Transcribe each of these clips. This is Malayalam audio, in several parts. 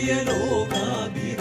耶路加比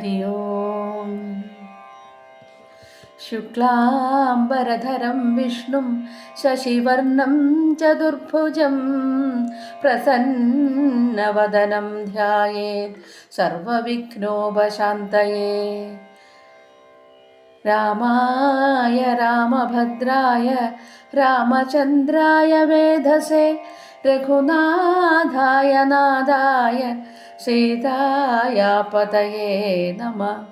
हरि ओम् शुक्लाम्बरधरं विष्णुं शशिवर्णं चतुर्भुजं प्रसन्नवदनं ध्यायेत् सर्वविघ्नोपशान्तये। रामाय रामभद्राय रामचन्द्राय वेधसे രഘുനാഥായ നാഥായ ശ്രീതായാപതയേ നമ.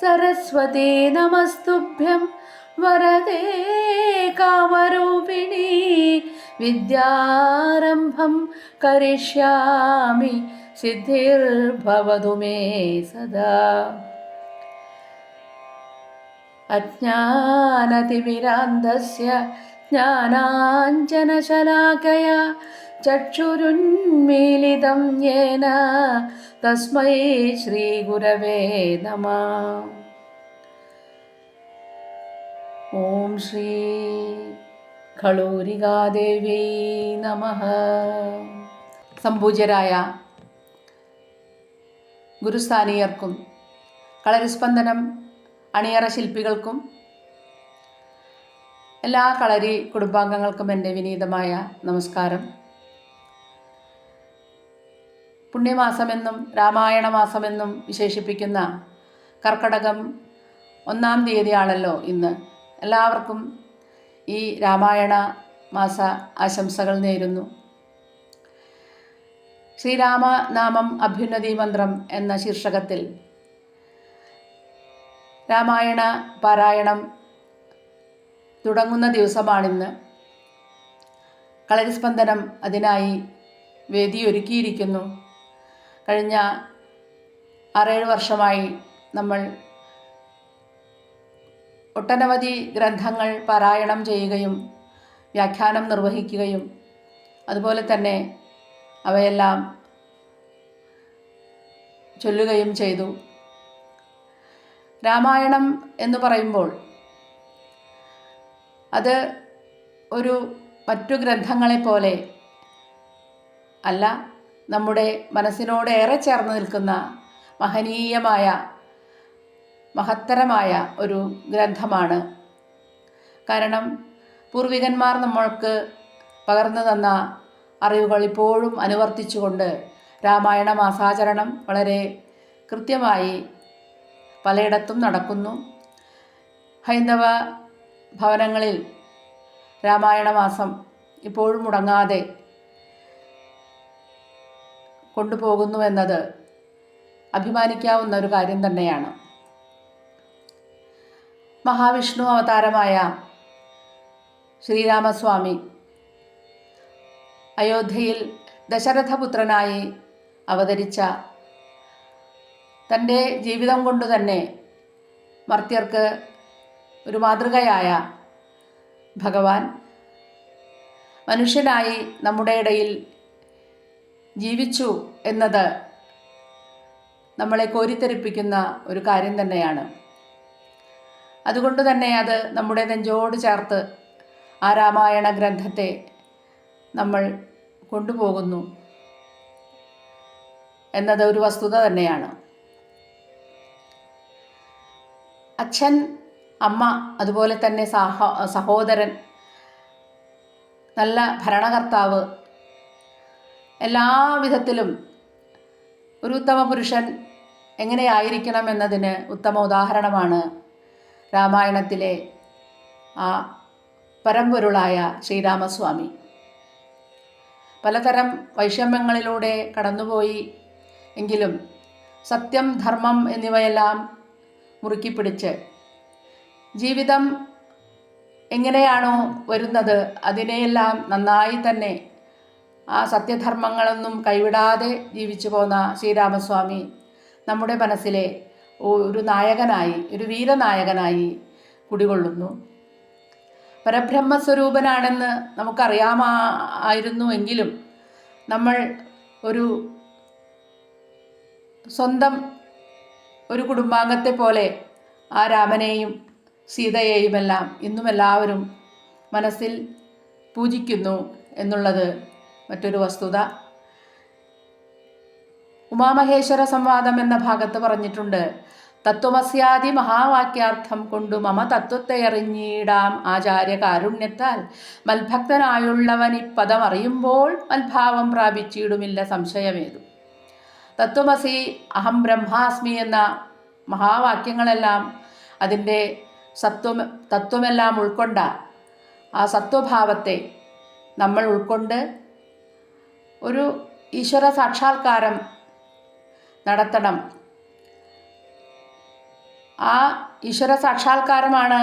സരസ്വതീ നമസ്തുഭ്യം വരദേ കാമരൂപിണി വിദ്യാരംഭം കരിഷ്യാമി സിദ്ധിർഭവതു മേ സദാ. അജ്ഞാനതിമിരാന്തസ്യ ज्ञानाञ्जनशलाकया चक्षुरुन्मीलितं येन तस्मै श्रीगुरवे नमः ॐ श्री ഖളൂരികാദേവി നമ സംപൂജ്യരായ ഗുരുസ്ഥാനീയർക്കും കളരിസ്പന്ദനം അണിയറ ശില്പികൾക്കും എല്ലാ കളരി കുടുംബാംഗങ്ങൾക്കും എന്റെ വിനീതമായ നമസ്കാരം. പുണ്യമാസമെന്നും രാമായണ മാസമെന്നും വിശേഷിപ്പിക്കുന്ന കർക്കടകം ഒന്നാം തീയതിയാണല്ലോ ഇന്ന്. എല്ലാവർക്കും ഈ രാമായണ മാസ ആശംസകൾ നേരുന്നു. ശ്രീരാമനാമം അഭ്യുന്നതി മന്ത്രം എന്ന ശീർഷകത്തിൽ രാമായണ പാരായണം തുടങ്ങുന്ന ദിവസമാണിന്ന്. കളരിസ്പന്ദനം അതിനായി വേദിയൊരുക്കിയിരിക്കുന്നു. കഴിഞ്ഞ ആറേഴ് വർഷമായി നമ്മൾ ഒട്ടനവധി ഗ്രന്ഥങ്ങൾ പാരായണം ചെയ്യുകയും വ്യാഖ്യാനം നിർവഹിക്കുകയും അതുപോലെ തന്നെ അവയെല്ലാം ചൊല്ലുകയും ചെയ്തു. രാമായണം എന്ന് പറയുമ്പോൾ അത് ഒരു മറ്റു ഗ്രന്ഥങ്ങളെ പോലെ അല്ല നമ്മുടെ മനസ്സിനോട് ഏറെ ചേർന്ന് നിൽക്കുന്ന മഹനീയമായ മഹത്തരമായ ഒരു ഗ്രന്ഥമാണ്. കാരണം പൂർവികന്മാർ നമ്മൾക്ക് പകർന്നു തന്ന അറിവുകൾ ഇപ്പോഴും അനുവർത്തിച്ചുകൊണ്ട് രാമായണ മാസാചരണം വളരെ കൃത്യമായി പലയിടത്തും നടക്കുന്നു. ഹൈന്ദവ ഭവനങ്ങളിൽ രാമായണമാസം ഇപ്പോഴും മുടങ്ങാതെ കൊണ്ടുപോകുന്നുവെന്നത് അഭിമാനിക്കാവുന്ന ഒരു കാര്യം തന്നെയാണ്. മഹാവിഷ്ണു അവതാരമായ ശ്രീരാമസ്വാമി അയോധ്യയിൽ ദശരഥപുത്രനായി അവതരിച്ച തന്റെ ജീവിതം കൊണ്ട് തന്നെ മർത്യർക്ക് ഒരു മാതൃകയായ ഭഗവാൻ. മനുഷ്യനായി നമ്മുടെ ഇടയിൽ ജീവിച്ചു എന്നത് നമ്മളെ കോരിത്തെരിപ്പിക്കുന്ന ഒരു കാര്യം തന്നെയാണ്. അതുകൊണ്ട് തന്നെ അത് നമ്മുടെ നെഞ്ചോട് ചേർത്ത് ആ രാമായണ ഗ്രന്ഥത്തെ നമ്മൾ കൊണ്ടുപോകുന്നു എന്നത് ഒരു വസ്തുത തന്നെയാണ്. അച്ഛൻ അമ്മ അതുപോലെ തന്നെ സഹ സഹോദരൻ നല്ല ഭരണകർത്താവ് എല്ലാ വിധത്തിലും ഒരു ഉത്തമ പുരുഷൻ എങ്ങനെയായിരിക്കണം എന്നതിന് ഉത്തമ ഉദാഹരണമാണ് രാമായണത്തിലെ ആ പരമ്പൊരുളായ ശ്രീരാമസ്വാമി. പലതരം വൈഷമ്യങ്ങളിലൂടെ കടന്നുപോയി എങ്കിലും സത്യം ധർമ്മം എന്നിവയെല്ലാം മുറുക്കി പിടിച്ച് ജീവിതം എങ്ങനെയാണോ വരുന്നത് അതിനെയെല്ലാം നന്നായി തന്നെ ആ സത്യധർമ്മങ്ങളൊന്നും കൈവിടാതെ ജീവിച്ചു പോന്ന ശ്രീരാമസ്വാമി നമ്മുടെ മനസ്സിലെ ഒരു നായകനായി ഒരു വീരനായകനായി കുടികൊള്ളുന്നു. പരബ്രഹ്മസ്വരൂപനാണെന്ന് നമുക്കറിയാമായിരുന്നു എങ്കിലും നമ്മൾ ഒരു സ്വന്തം ഒരു കുടുംബാംഗത്തെ പോലെ ആ രാമനെയും സീതയെയുമെല്ലാം ഇന്നും എല്ലാവരും മനസ്സിൽ പൂജിക്കുന്നു എന്നുള്ളത് മറ്റൊരു വസ്തുത. ഉമാമഹേശ്വര സംവാദം എന്ന ഭാഗത്ത് പറഞ്ഞിട്ടുണ്ട് തത്വമസ്യാദി മഹാവാക്യാർത്ഥം കൊണ്ടു മമ തത്വത്തെ അറിഞ്ഞിടാം ആചാര്യ കാരുണ്യത്താൽ മൽഭക്തനായുള്ളവൻ ഇപ്പദം അറിയുമ്പോൾ മൽഭാവം പ്രാപിച്ചിടുമില്ല സംശയമേതു. തത്വമസി അഹം ബ്രഹ്മാസ്മി എന്ന മഹാവാക്യങ്ങളെല്ലാം അതിന്റെ സത്വം തത്വമെല്ലാം ഉൾക്കൊണ്ട ആ സത്വഭാവത്തെ നമ്മൾ ഉൾക്കൊണ്ട് ഒരു ഈശ്വര സാക്ഷാത്കാരം നടത്തണം. ആ ഈശ്വര സാക്ഷാത്കാരമാണ്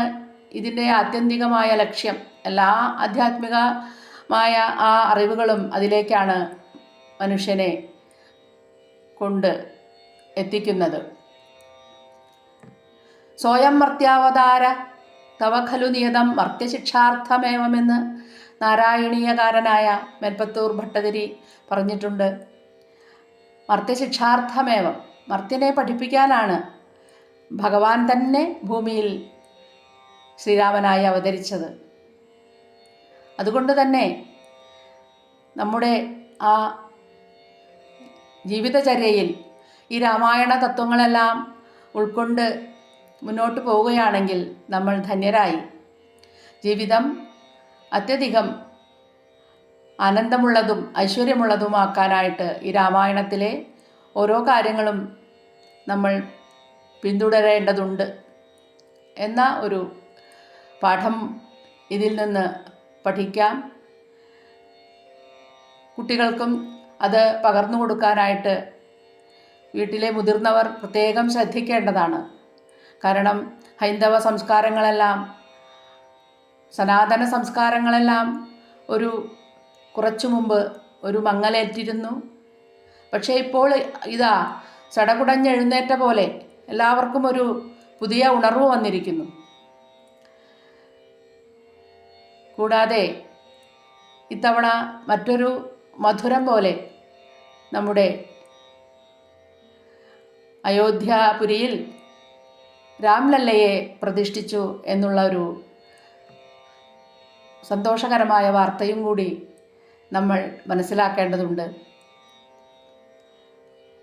ഇതിന്റെ ആത്യന്തികമായ ലക്ഷ്യം. എല്ലാ ആധ്യാത്മികമായ ആ അറിവുകളും അതിലേക്കാണ് മനുഷ്യനെ കൊണ്ട് എത്തിക്കുന്നത്. സ്വയം മർത്യാവതാര. തവ ഖലു നിയതം മർത്യശിക്ഷാർത്ഥമേവമെന്ന് നാരായണീയകാരനായ മേൽപ്പത്തൂർ ഭട്ടതിരി പറഞ്ഞിട്ടുണ്ട്. മർത്യശിക്ഷാർത്ഥമേവം. മർത്യനെ പഠിപ്പിക്കാനാണ് ഭഗവാൻ തന്നെ ഭൂമിയിൽ ശ്രീരാമനായി അവതരിച്ചത്. അതുകൊണ്ട് തന്നെ നമ്മുടെ ആ ജീവിതചര്യയിൽ ഈ രാമായണ തത്വങ്ങളെല്ലാം ഉൾക്കൊണ്ട് മുന്നോട്ട് പോവുകയാണെങ്കിൽ നമ്മൾ ധന്യരായി. ജീവിതം അത്യധികം ആനന്ദമുള്ളതും ഐശ്വര്യമുള്ളതുമാക്കാനായിട്ട് ഈ രാമായണത്തിലെ ഓരോ കാര്യങ്ങളും നമ്മൾ പിന്തുടരേണ്ടതുണ്ട് എന്ന ഒരു പാഠം ഇതിൽ നിന്ന് പഠിക്കാം. കുട്ടികൾക്കും അത് പകർന്നു കൊടുക്കാനായിട്ട് വീട്ടിലെ മുതിർന്നവർ പ്രത്യേകം ശ്രദ്ധിക്കേണ്ടതാണ്. കാരണം ഹൈന്ദവ സംസ്കാരങ്ങളെല്ലാം സനാതന സംസ്കാരങ്ങളെല്ലാം ഒരു കുറച്ചു മുമ്പ് ഒരു മങ്ങലേറ്റിരുന്നു. പക്ഷേ ഇപ്പോൾ ഇതാ ചടകുടഞ്ഞെഴുന്നേറ്റ പോലെ എല്ലാവർക്കും ഒരു പുതിയ ഉണർവ് വന്നിരിക്കുന്നു. കൂടാതെ ഇത്തവണ മറ്റൊരു മധുരം പോലെ നമ്മുടെ അയോധ്യാപുരിയിൽ രാംലല്ലയെ പ്രതിഷ്ഠിച്ചു എന്നുള്ള ഒരു സന്തോഷകരമായ വാർത്തയും കൂടി നമ്മൾ മനസ്സിലാക്കേണ്ടതുണ്ട്.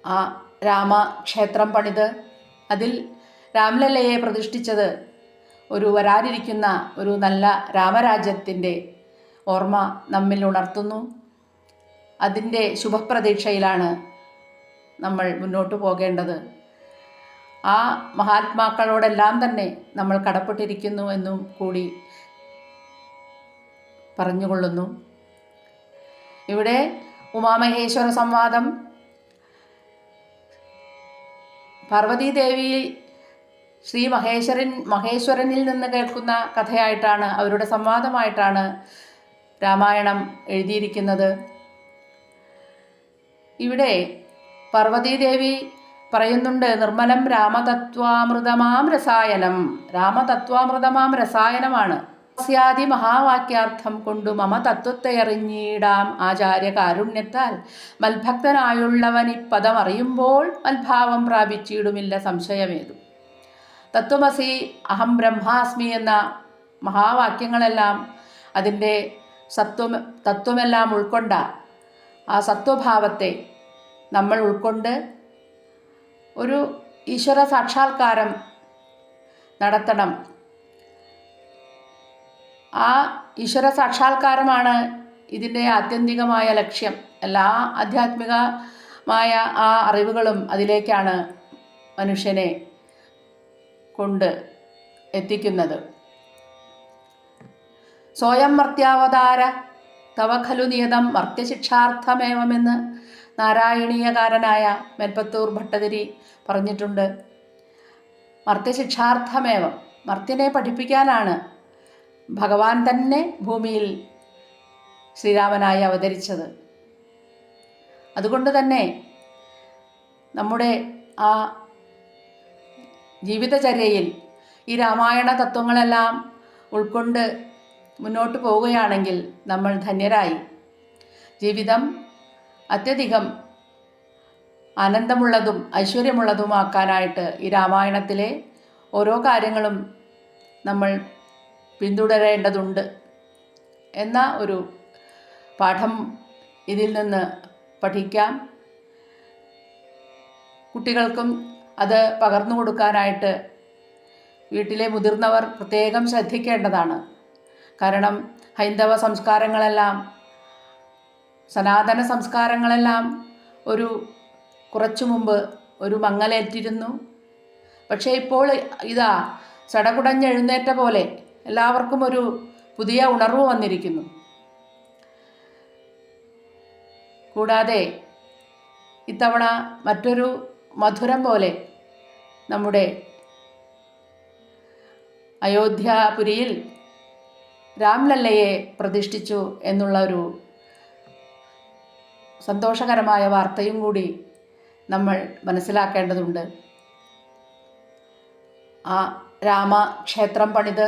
ആ രാമക്ഷേത്രം പണിത് അതിൽ രാംലല്ലയെ പ്രതിഷ്ഠിച്ചത് ഒരു വരാനിരിക്കുന്ന ഒരു നല്ല രാമരാജ്യത്തിന്റെ ഓർമ്മ നമ്മിൽ ഉണർത്തുന്നു. അതിന്റെ ശുഭപ്രതീക്ഷയിലാണ് നമ്മൾ മുന്നോട്ട് പോകേണ്ടത്. ആ മഹാത്മാക്കളോടെല്ലാം തന്നെ നമ്മൾ കടപ്പെട്ടിരിക്കുന്നു എന്നും കൂടി പറഞ്ഞുകൊള്ളുന്നു. ഇവിടെ ഉമാമഹേശ്വര സംവാദം പാർവതീദേവി ശ്രീ മഹേശ്വരൻ മഹേശ്വരനിൽ നിന്ന് കേൾക്കുന്ന കഥയായിട്ടാണ് അവരുടെ സംവാദമായിട്ടാണ് രാമായണം എഴുതിയിരിക്കുന്നത്. ഇവിടെ പാർവതീദേവി പറയുന്നുണ്ട് നിർമ്മലം രാമതത്വാമൃതമാം രസായനം. രാമതത്വാമൃതമാം രസായനമാണ്. സ്യാദി മഹാവാക്യാർത്ഥം കൊണ്ടു മമ തത്വത്തെ അറിഞ്ഞിടാം ആചാര്യ കാരുണ്യത്താൽ മൽഭക്തനായുള്ളവൻ ഇപ്പദം അറിയുമ്പോൾ മൽഭാവം പ്രാപിച്ചിടുമില്ല സംശയമേതു. തത്വമസി അഹം ബ്രഹ്മാസ്മി എന്ന മഹാവാക്യങ്ങളെല്ലാം അതിന്റെ സത്വം തത്വമെല്ലാം ഉൾക്കൊണ്ട ആ സത്വഭാവത്തെ നമ്മൾ ഉൾക്കൊണ്ട് ഒരു ഈശ്വര സാക്ഷാത്കാരം നടത്തണം. ആ ഈശ്വര സാക്ഷാത്കാരമാണ് ഇതിന്റെ ആത്യന്തികമായ ലക്ഷ്യം. എല്ലാ ആധ്യാത്മികമായ ആ അറിവുകളും അതിലേക്കാണ് മനുഷ്യനെ കൊണ്ട് എത്തിക്കുന്നത്. സ്വയം മർത്യാവതാര തവ ഖലു നിയതം മർത്യശിക്ഷാർത്ഥമേവമെന്ന് നാരായണീയകാരനായ മെൽപ്പത്തൂർ ഭട്ടതിരി പറഞ്ഞിട്ടുണ്ട്. മർത്യശിക്ഷാർത്ഥമേവം. മർത്യനെ പഠിപ്പിക്കാനാണ് ഭഗവാൻ തന്നെ ഭൂമിയിൽ ശ്രീരാമനായി അവതരിച്ചത്. അതുകൊണ്ട് തന്നെ നമ്മുടെ ആ ജീവിതചര്യയിൽ ഈ രാമായണ തത്വങ്ങളെല്ലാം ഉൾക്കൊണ്ട് മുന്നോട്ട് പോവുകയാണെങ്കിൽ നമ്മൾ ധന്യരായി. ജീവിതം അത്യധികം ആനന്ദമുള്ളതും ഐശ്വര്യമുള്ളതുമാക്കാനായിട്ട് ഈ രാമായണത്തിലെ ഓരോ കാര്യങ്ങളും നമ്മൾ പിന്തുടരേണ്ടതുണ്ട് എന്ന ഒരു പാഠം ഇതിൽ നിന്ന് പഠിക്കാം. കുട്ടികൾക്കും അത് പകർന്നു കൊടുക്കാനായിട്ട് വീട്ടിലെ മുതിർന്നവർ പ്രത്യേകം ശ്രദ്ധിക്കേണ്ടതാണ്. കാരണം ഹൈന്ദവ സംസ്കാരങ്ങളെല്ലാം സനാതന സംസ്കാരങ്ങളെല്ലാം ഒരു കുറച്ചു മുമ്പ് ഒരു മങ്ങലേറ്റിരുന്നു. പക്ഷേ ഇപ്പോൾ ഇതാ ചടകുടഞ്ഞെഴുന്നേറ്റ പോലെ എല്ലാവർക്കും ഒരു പുതിയ ഉണർവ് വന്നിരിക്കുന്നു. കൂടാതെ ഇത്തവണ മറ്റൊരു മധുരം പോലെ നമ്മുടെ അയോധ്യാപുരിയിൽ രാംലല്ലയെ പ്രതിഷ്ഠിച്ചു എന്നുള്ള ഒരു സന്തോഷകരമായ വാർത്തയും കൂടി നമ്മൾ മനസ്സിലാക്കേണ്ടതുണ്ട്. ആ രാമക്ഷേത്രം പണിത്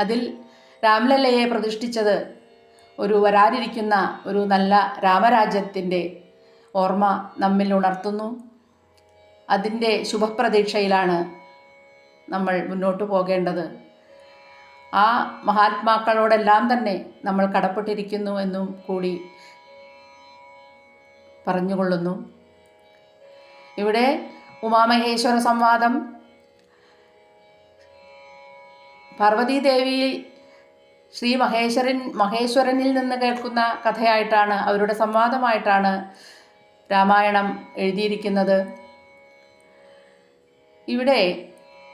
അതിൽ രാംലല്ലയെ പ്രതിഷ്ഠിച്ചത് ഒരു വരാനിരിക്കുന്ന ഒരു നല്ല രാമരാജ്യത്തിന്റെ ഓർമ്മ നമ്മിൽ ഉണർത്തുന്നു. അതിന്റെ ശുഭപ്രതീക്ഷയിലാണ് നമ്മൾ മുന്നോട്ട് പോകേണ്ടത്. ആ മഹാത്മാക്കളോടെല്ലാം തന്നെ നമ്മൾ കടപ്പെട്ടിരിക്കുന്നു എന്നും കൂടി പറഞ്ഞുകൊള്ളുന്നു. ഇവിടെ ഉമാമഹേശ്വര സംവാദം. പാർവതീദേവി ശ്രീ മഹേശ്വരൻ മഹേശ്വരനിൽ നിന്ന് കേൾക്കുന്ന കഥയായിട്ടാണ് അവരുടെ സംവാദമായിട്ടാണ് രാമായണം എഴുതിയിരിക്കുന്നത്. ഇവിടെ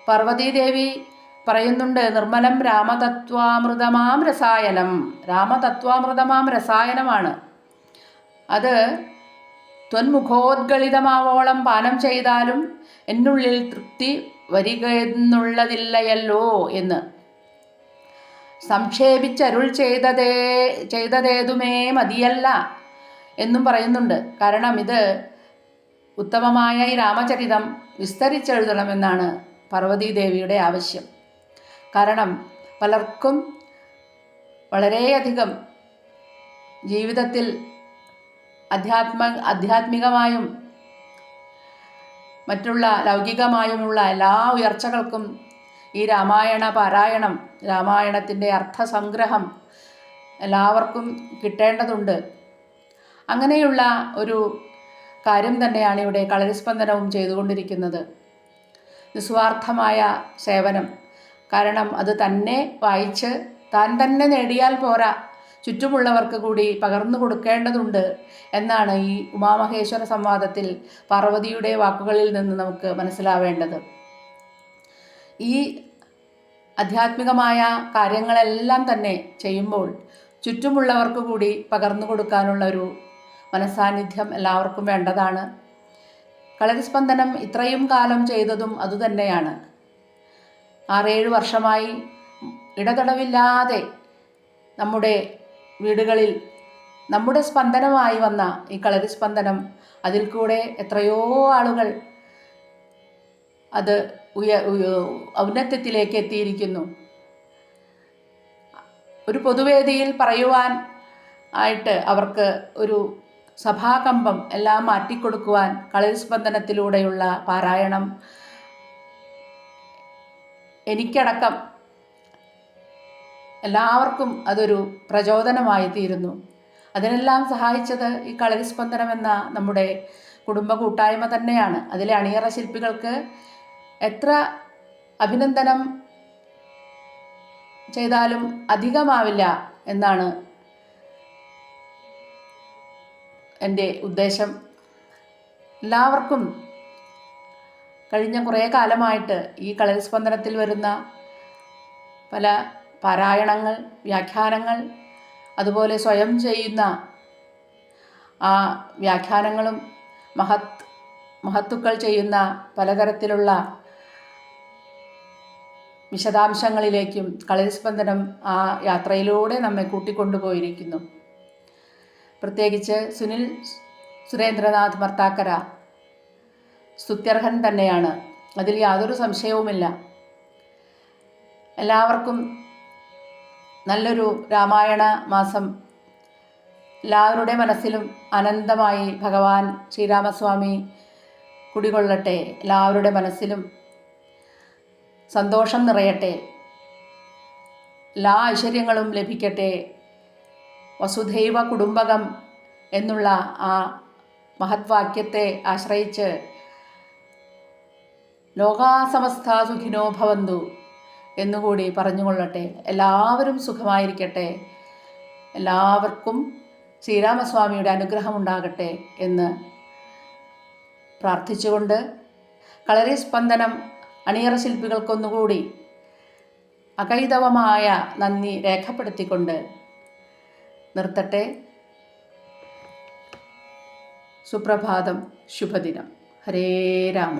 പാർവതീദേവി പറയുന്നുണ്ട് നിർമ്മലം രാമതത്വാമൃതമാം രസായനം. രാമതത്വാമൃതമാം രസായനമാണ്. അത് ത്വന്മുഖോദ്ഗളിതമാവോളം പാനം ചെയ്താലും എന്നുള്ളിൽ തൃപ്തി വരികയെന്നുള്ളതില്ലയല്ലോ എന്ന്. സംക്ഷേപിച്ചരുൾ ചെയ്തതേ ചെയ്തതേതുമേ മതിയല്ല എന്നും പറയുന്നുണ്ട്. കാരണം ഇത് ഉത്തമമായ ഈ രാമചരിതം വിസ്തരിച്ചെഴുതണമെന്നാണ് പാർവതീദേവിയുടെ ആവശ്യം. കാരണം പലർക്കും വളരെയധികം ജീവിതത്തിൽ അധ്യാത്മ ആധ്യാത്മികമായും മറ്റുള്ള ലൗകികമായുമുള്ള എല്ലാ ഉയർച്ചകൾക്കും ഈ രാമായണ പാരായണം രാമായണത്തിന്റെ അർത്ഥസംഗ്രഹം എല്ലാവർക്കും കിട്ടേണ്ടതുണ്ട്. അങ്ങനെയുള്ള ഒരു കാര്യം തന്നെയാണ് ഇവിടെ കളരിസ്പന്ദനവും ചെയ്തുകൊണ്ടിരിക്കുന്നത്. നിസ്വാർത്ഥമായ സേവനം. കാരണം അത് തന്നെ വായിച്ച് താൻ തന്നെ നേടിയാൽ പോരാ. ചുറ്റുമുള്ളവർക്ക് കൂടി പകർന്നു കൊടുക്കേണ്ടതുണ്ട് എന്നാണ് ഈ ഉമാമഹേശ്വര സംവാദത്തിൽ പാർവതിയുടെ വാക്കുകളിൽ നിന്ന് നമുക്ക് മനസ്സിലാവേണ്ടത്. ഈ ആധ്യാത്മികമായ കാര്യങ്ങളെല്ലാം തന്നെ ചെയ്യുമ്പോൾ ചുറ്റുമുള്ളവർക്ക് കൂടി പകർന്നു കൊടുക്കാനുള്ള ഒരു മനസാന്നിധ്യം എല്ലാവർക്കും വേണ്ടതാണ്. കളരിസ്പന്ദനം ഇത്രയും കാലം ചെയ്തതും അതുതന്നെയാണ്. ആറേഴ് വർഷമായി ഇടതടവില്ലാതെ നമ്മുടെ വീടുകളിൽ നമ്മുടെ സ്പന്ദനമായി വന്ന ഈ കളരി സ്പന്ദനം അതിൽ കൂടെ എത്രയോ ആളുകൾ അത് ഉയ ഔന്നത്യത്തിലേക്ക് എത്തിയിരിക്കുന്നു. ഒരു പൊതുവേദിയിൽ പറയുവാൻ ആയിട്ട് അവർക്ക് ഒരു സഭാകമ്പം എല്ലാം മാറ്റിക്കൊടുക്കുവാൻ കളരിസ്പന്ദനത്തിലൂടെയുള്ള പാരായണം എനിക്കടക്കം എല്ലാവർക്കും അതൊരു പ്രചോദനമായി തീരുന്നു അതിനെല്ലാം സഹായിച്ചത് ഈ കളരിസ്പന്ദനം എന്ന നമ്മുടെ കുടുംബ കൂട്ടായ്മ തന്നെയാണ്. അതിലെ അണിയറ ശില്പികൾക്ക് എത്ര അഭിനന്ദനം ചെയ്താലും അധികമാവില്ല എന്നാണ് എന്റെ ഉദ്ദേശം. എല്ലാവർക്കും കഴിഞ്ഞ കുറേ കാലമായിട്ട് ഈ കളരിസ്പന്ദനത്തിൽ വരുന്ന പല പാരായണങ്ങൾ വ്യാഖ്യാനങ്ങൾ അതുപോലെ സ്വയം ചെയ്യുന്ന ആ വ്യാഖ്യാനങ്ങളും മഹത് മഹത്തുക്കൾ ചെയ്യുന്ന പലതരത്തിലുള്ള വിശദാംശങ്ങളിലേക്കും കളരിസ്പന്ദനം ആ യാത്രയിലൂടെ നമ്മെ കൂട്ടിക്കൊണ്ടുപോയിരിക്കുന്നു. പ്രത്യേകിച്ച് സുനിൽ സുരേന്ദ്രനാഥ് മർത്താക്കര സ്തുത്യർഹൻ തന്നെയാണ്. അതിൽ യാതൊരു സംശയവുമില്ല. എല്ലാവർക്കും നല്ലൊരു രാമായണ മാസം എല്ലാവരുടെ മനസ്സിലും അനന്തമായി ഭഗവാൻ ശ്രീരാമസ്വാമി കുടികൊള്ളട്ടെ എല്ലാവരുടെ മനസ്സിലും സന്തോഷം നിറയട്ടെ എല്ലാ ഐശ്വര്യങ്ങളും ലഭിക്കട്ടെ വസുധൈവ കുടുംബകം എന്നുള്ള ആ മഹത്വാക്യത്തെ ആശ്രയിച്ച് ലോകാസമസ്ത സുഖിനോ ഭവന്തു. എന്നുകൂടി പറഞ്ഞുകൊള്ളട്ടെ. എല്ലാവരും സുഖമായിരിക്കട്ടെ. എല്ലാവർക്കും ശ്രീരാമസ്വാമിയുടെ അനുഗ്രഹം ഉണ്ടാകട്ടെ എന്ന് പ്രാർത്ഥിച്ചുകൊണ്ട് കളരി സ്പന്ദനം അണിയറ ശില്പികൾക്കൊന്നുകൂടി അകൈതവമായ നന്ദി രേഖപ്പെടുത്തിക്കൊണ്ട് നിർത്തട്ടെ. സുപ്രഭാതം. ശുഭദിനം. ഹരേ രാമ.